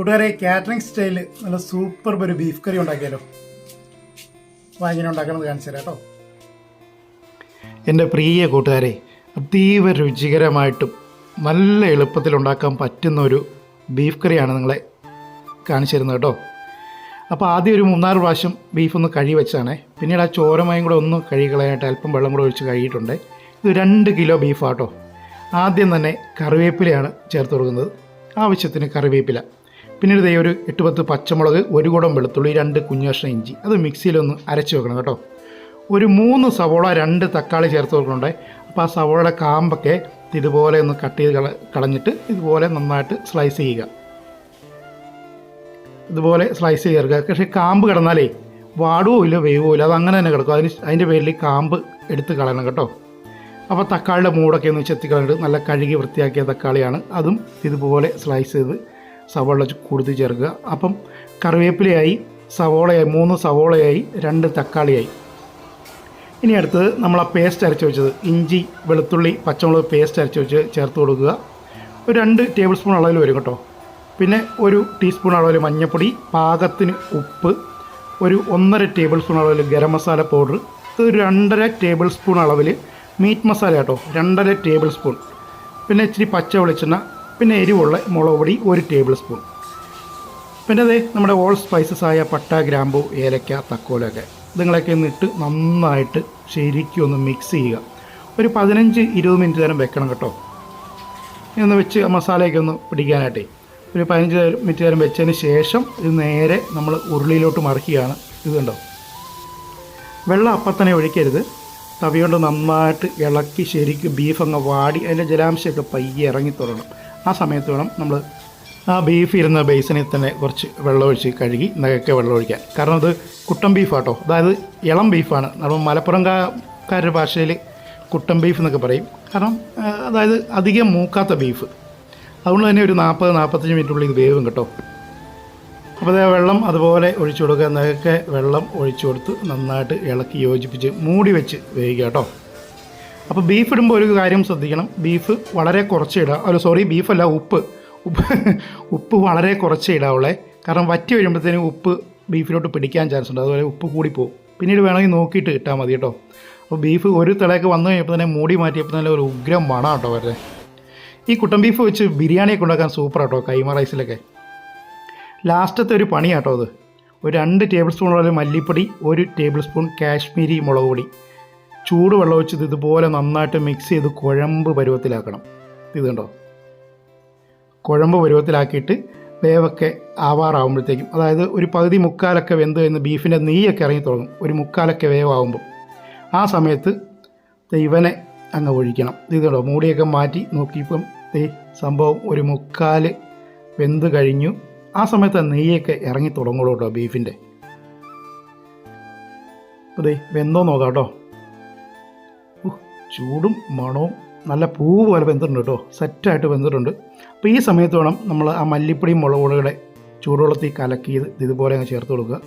കൂട്ടുകാരെ കാറ്ററിംഗ് സ്റ്റൈലിൽ നല്ല സൂപ്പർ ഒരു ബീഫ് കറി ഉണ്ടാക്കിയാലോ? വാങ്ങിനെ ഉണ്ടാക്കണമെന്ന് കാണിച്ചു തരാം കേട്ടോ. എന്റെ പ്രിയ കൂട്ടുകാരെ അതീവ രുചികരമായിട്ടും നല്ല എളുപ്പത്തിൽ ഉണ്ടാക്കാൻ പറ്റുന്ന ഒരു ബീഫ് കറിയാണ് നിങ്ങളെ കാണിച്ചു തരുന്നത് കേട്ടോ. അപ്പോൾ ആദ്യം ഒരു മൂന്നാറ് പ്രാവശ്യം ബീഫ് ഒന്ന് കഴുകി വെച്ചാണ് പിന്നീട് ആ ചോരമയും കൂടെ ഒന്ന് കഴുകി കളയാനായിട്ട് അല്പം വെള്ളം കൂടെ ഒഴിച്ച് കഴുകിയിട്ടുണ്ട്. ഇത് രണ്ട് കിലോ ബീഫാട്ടോ ആദ്യം തന്നെ കറിവേപ്പിലയാണ് ചേർത്ത് കൊടുക്കുന്നത്. ആവശ്യത്തിന് കറിവേപ്പില. പിന്നീട് ദൈവം ഒരു എട്ട് പത്ത് പച്ചമുളക് ഒരു കുടം വെളുത്തുള്ളി രണ്ട് കുഞ്ഞു ഇഞ്ചി. അത് മിക്സിയിലൊന്ന് അരച്ച് വെക്കണം കേട്ടോ. ഒരു മൂന്ന് സവോള രണ്ട് തക്കാളി ചേർത്ത് കൊടുക്കുന്നുണ്ട് അപ്പോൾ ആ സവോളയുടെ കാമ്പൊക്കെ ഇതുപോലെ ഒന്ന് കട്ട് ചെയ്ത് കളഞ്ഞിട്ട് ഇതുപോലെ നന്നായിട്ട് സ്ലൈസ് ചെയ്യുക. ഇതുപോലെ സ്ലൈസ് ചേർക്കുക. പക്ഷേ കാമ്പ് കിടന്നാലേ വാടുവോ ഇല്ല വേവോ ഇല്ല. അത് അങ്ങനെ തന്നെ കിടക്കും. അതിന് അതിന്റെ പേരിൽ കാമ്പ് എടുത്ത് കളയണം കേട്ടോ. അപ്പോൾ തക്കാളിയുടെ മൂടൊക്കെ ഒന്ന് ചെത്തി കളഞ്ഞിട്ട് നല്ല കഴുകി വൃത്തിയാക്കിയ തക്കാളിയാണ്. അതും ഇതുപോലെ സ്ലൈസ് ചെയ്ത് സവോള കൂടുതൽ ചേർക്കുക. അപ്പം കറിവേപ്പിലയായി സവോളയായി മൂന്ന് സവോളയായി രണ്ട് തക്കാളിയായി. ഇനി അടുത്തത് നമ്മൾ ആ പേസ്റ്റ് അരച്ച് വെച്ചത് ഇഞ്ചി വെളുത്തുള്ളി പച്ചമുളക് പേസ്റ്റ് അരച്ച് വെച്ച് ചേർത്ത് കൊടുക്കുക. ഒരു രണ്ട് ടേബിൾ സ്പൂൺ അളവിൽ വരും കേട്ടോ. പിന്നെ ഒരു ടീസ്പൂൺ അളവിൽ മഞ്ഞൾപ്പൊടി പാകത്തിന് ഉപ്പ് ഒരു ഒന്നര ടേബിൾ സ്പൂൺ അളവിൽ ഗരം മസാല പൗഡർ ഒരു രണ്ടര ടേബിൾ സ്പൂൺ അളവിൽ മീറ്റ് മസാല കേട്ടോ. രണ്ടര ടേബിൾ സ്പൂൺ പിന്നെ ഇച്ചിരി പച്ച വെളിച്ചെണ്ണ പിന്നെ എരിവുള്ള മുളക് പൊടി ഒരു ടേബിൾ സ്പൂൺ പിന്നെ അതേ നമ്മുടെ ഓൾ സ്പൈസസ് ആയ പട്ട ഗ്രാമ്പു ഏലക്ക തക്കോലൊക്കെ. ഇതുങ്ങളൊക്കെ ഇട്ട് നന്നായിട്ട് ശരിക്കും ഒന്ന് മിക്സ് ചെയ്യുക. ഒരു പതിനഞ്ച് ഇരുപത് മിനിറ്റ് നേരം വെക്കണം കേട്ടോ. ഒന്ന് വെച്ച് മസാലയൊക്കെ ഒന്ന് പിടിക്കാനായിട്ടേ. ഒരു പതിനഞ്ച് മിനിറ്റ് നേരം വെച്ചതിന് ശേഷം ഇത് നേരെ നമ്മൾ ഉരുളിയിലോട്ട് മറിക്കുകയാണ്. ഇത് കണ്ടോ? വെള്ളം അപ്പം തന്നെ ഒഴിക്കരുത്. തവി കൊണ്ട് നന്നായിട്ട് ഇളക്കി ശരിക്കും ബീഫ് അങ്ങ് വാടി അതിന്റെ ജലാംശമൊക്കെ പയ്യെ ഇറങ്ങി തുടങ്ങും ആ സമയത്ത് വേണം നമ്മൾ ആ ബീഫ് ഇരുന്ന ബേസിനെ തന്നെ കുറച്ച് വെള്ളമൊഴിച്ച് കഴുകി നഗയൊക്കെ വെള്ളമൊഴിക്കാൻ കാരണം അത് കുട്ടൻ ബീഫാട്ടോ അതായത് ഇളം ബീഫാണ് നമ്മൾ മലപ്പുറംകാരുടെ ഭാഷയിൽ കുട്ടൻ ബീഫ് എന്നൊക്കെ പറയും. കാരണം അതായത് അധികം മൂക്കാത്ത ബീഫ് അതുകൊണ്ട് തന്നെ ഒരു നാൽപ്പത് നാൽപ്പത്തഞ്ച് മിനിറ്റുള്ളിൽ ഇത് വേവും കേട്ടോ. അപ്പോൾ അതേ വെള്ളം അതുപോലെ ഒഴിച്ചു കൊടുക്കുക. എന്നൊക്കെ വെള്ളം ഒഴിച്ചു കൊടുത്ത് നന്നായിട്ട് ഇളക്കി യോജിപ്പിച്ച് മൂടി വെച്ച് വേവിക്കുക കേട്ടോ. അപ്പോൾ ബീഫ് ഇടുമ്പോൾ ഒരു കാര്യം ശ്രദ്ധിക്കണം. ബീഫ് വളരെ കുറച്ച് ഇടുക അല്ല സോറി ബീഫല്ല ഉപ്പ്. ഉപ്പ് ഉപ്പ് വളരെ കുറച്ച് ഇടാവുള്ളേ കാരണം വറ്റി വരുമ്പോഴത്തേനും ഉപ്പ് ബീഫിലോട്ട് പിടിക്കാൻ ചാൻസ് ഉണ്ട്. അതുപോലെ ഉപ്പ് കൂടിപ്പോവും പിന്നീട് വേണമെങ്കിൽ നോക്കിയിട്ട് ഇട്ടാൽ മതി കേട്ടോ. അപ്പോൾ ബീഫ് ഒരു തിളയൊക്കെ വന്നു കഴിഞ്ഞപ്പോൾ തന്നെ മൂടി മാറ്റിയപ്പോൾ തന്നെ ഒരു ഉഗ്രം മണം കേട്ടോ വരെ ഈ കുട്ടൻ ബീഫ് വെച്ച് ബിരിയാണിയൊക്കെ ഉണ്ടാക്കാൻ സൂപ്പർ കേട്ടോ കൈമ റൈസിലൊക്കെ. ലാസ്റ്റത്തെ ഒരു പണിയാട്ടോ അത്. ഒരു രണ്ട് ടേബിൾ സ്പൂൺ പോലെ മല്ലിപ്പൊടി ഒരു ടേബിൾ സ്പൂൺ കാശ്മീരി മുളക് പൊടി. ചൂട് വെള്ളം ഒഴിച്ച് ഇതുപോലെ നന്നായിട്ട് മിക്സ് ചെയ്ത് കുഴമ്പ് പരുവത്തിലാക്കണം. ഇത് കണ്ടോ? കുഴമ്പ് പരുവത്തിലാക്കിയിട്ട് വേവൊക്കെ ആവാറാവുമ്പോഴത്തേക്കും അതായത് ഒരു പകുതി മുക്കാലൊക്കെ വെന്ത് കഴിഞ്ഞ് ബീഫിന്റെ നെയ്യൊക്കെ ഇറങ്ങി തുടങ്ങും. ഒരു മുക്കാലൊക്കെ വേവാകുമ്പോൾ ആ സമയത്ത് ഇവനെ അങ്ങ് ഒഴിക്കണം. ഇത് കണ്ടോ? മൂടിയൊക്കെ മാറ്റി നോക്കിയപ്പം ഈ സംഭവം ഒരു മുക്കാൽ വെന്ത് കഴിഞ്ഞു. ആ സമയത്ത് നെയ്യൊക്കെ ഇറങ്ങി തുടങ്ങുള്ളൂ കേട്ടോ ബീഫിന്റെ അതെ വെന്തോ നോക്കാം കേട്ടോ. ചൂടും മണവും നല്ല പൂ പോലെ വെന്തിട്ടുണ്ട് കേട്ടോ. സെറ്റായിട്ട് വെന്തിട്ടുണ്ട്. അപ്പോൾ ഈ സമയത്ത് വേണം നമ്മൾ ആ മല്ലിപ്പൊടിയും മുളക് പൊടിയുടെ ചൂടുവെള്ളത്തിൽ കലക്കിയത് ഇതുപോലെ അങ്ങ് ചേർത്ത് കൊടുക്കുക.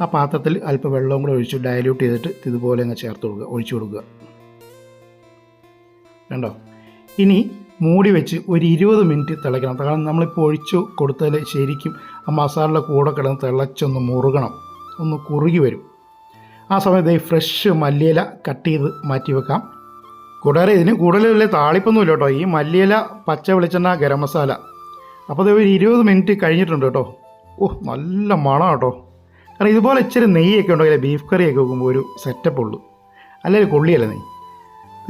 ആ പാത്രത്തിൽ അല്പം വെള്ളവും കൂടെ ഒഴിച്ച് ഡയല്യൂട്ട് ചെയ്തിട്ട് ഇതുപോലെ അങ്ങ് ചേർത്ത് കൊടുക്കുക ഒഴിച്ചു കൊടുക്കുക. കണ്ടോ? ഇനി മൂടി വെച്ച് ഒരു ഇരുപത് മിനിറ്റ് തിളയ്ക്കണം. കാരണം നമ്മളിപ്പോൾ ഒഴിച്ചു കൊടുത്താൽ ശരിക്കും ആ മസാലയുടെ കൂടെ കിടന്ന് തിളച്ചൊന്ന് മുറുകണം. ഒന്ന് കുറുകി വരും. ആ സമയത്ത് ഈ ഫ്രഷ് മല്ലിയില കട്ട് ചെയ്ത് മാറ്റി വെക്കാം. കൂടാതെ ഇതിന് കൂടുതൽ വലിയ താളിപ്പൊന്നുമില്ല കേട്ടോ. ഈ മല്ലിയില പച്ച വെളിച്ചെണ്ണ ഗരം മസാല. അപ്പോൾ ഇത് ഒരു ഇരുപത് മിനിറ്റ് കഴിഞ്ഞിട്ടുണ്ട് കേട്ടോ. ഓ നല്ല മണം കേട്ടോ. കാരണം ഇതുപോലെ ഇച്ചിരി നെയ്യൊക്കെ ഉണ്ടെങ്കിൽ ബീഫ് കറിയൊക്കെ വെക്കുമ്പോൾ ഒരു സെറ്റപ്പ് ഉള്ളൂ. അല്ലെങ്കിൽ കൊള്ളിയല്ല നെയ്യ്?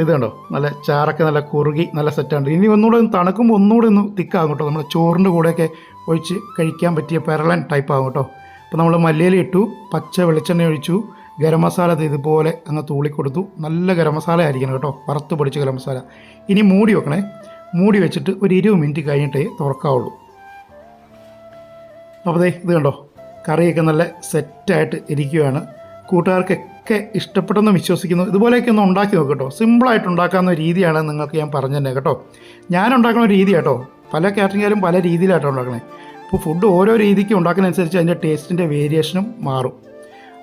ഇത് കണ്ടോ? നല്ല ചാറൊക്കെ നല്ല കുറുകി നല്ല സെറ്റാണ് ഇനി ഒന്നുകൂടെ ഒന്ന് തണുക്കുമ്പോൾ ഒന്നുകൂടെ ഒന്ന് തിക്കാകും കേട്ടോ. നമ്മുടെ ചോറിന്റെ കൂടെയൊക്കെ ഒഴിച്ച് കഴിക്കാൻ പറ്റിയ പെരളൻ ടൈപ്പ് ആകും കേട്ടോ. അപ്പോൾ നമ്മൾ മല്ലിയില ഇട്ടു പച്ച വെളിച്ചെണ്ണ ഒഴിച്ചു. ഗരം മസാല ഇതുപോലെ അങ്ങ് തൂളിക്കൊടുത്തു നല്ല ഗരം മസാല ആയിരിക്കണം കേട്ടോ. വറുത്ത് പൊടിച്ച ഗരം മസാല. ഇനി മൂടി വെക്കണേ. മൂടി വെച്ചിട്ട് ഒരു ഇരുപത് മിനിറ്റ് കഴിഞ്ഞിട്ടേ തുറക്കാവുള്ളൂ. അപ്പോൾ ദേ ഇത് കണ്ടോ? കറിയൊക്കെ നല്ല സെറ്റായിട്ട് ഇരിക്കുകയാണ് കൂട്ടുകാർക്കൊക്കെ ഇഷ്ടപ്പെട്ടെന്ന് വിശ്വസിക്കുന്നു. ഇതുപോലെയൊക്കെ ഒന്ന് ഉണ്ടാക്കി നോക്ക് കേട്ടോ. സിമ്പിളായിട്ട് ഉണ്ടാക്കാവുന്ന രീതിയാണ് നിങ്ങൾക്ക് ഞാൻ പറഞ്ഞു തന്നെ കേട്ടോ. ഞാൻ ഉണ്ടാക്കുന്ന രീതി കേട്ടോ. പല കാറ്ററിംഗാലും പല രീതിയിലായിട്ടാണ് ഉണ്ടാക്കണേ. അപ്പോൾ ഫുഡ് ഓരോ രീതിക്ക് ഉണ്ടാക്കുന്നതനുസരിച്ച് അതിന്റെ ടേസ്റ്റിന്റെ വേരിയേഷനും മാറും.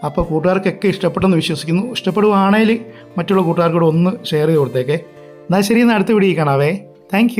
അപ്പോൾ കൂട്ടുകാർക്കൊക്കെ ഇഷ്ടപ്പെട്ടെന്ന് വിശ്വസിക്കുന്നു. ഇഷ്ടപ്പെടുവാണെങ്കിൽ മറ്റുള്ള കൂട്ടുകാർക്കൂടെ ഒന്ന് ഷെയർ ചെയ്ത് കൊടുത്തേക്കേ. എന്നാൽ ശരി എന്നാൽ അടുത്ത വീഡിയോ കാണാവേ. താങ്ക്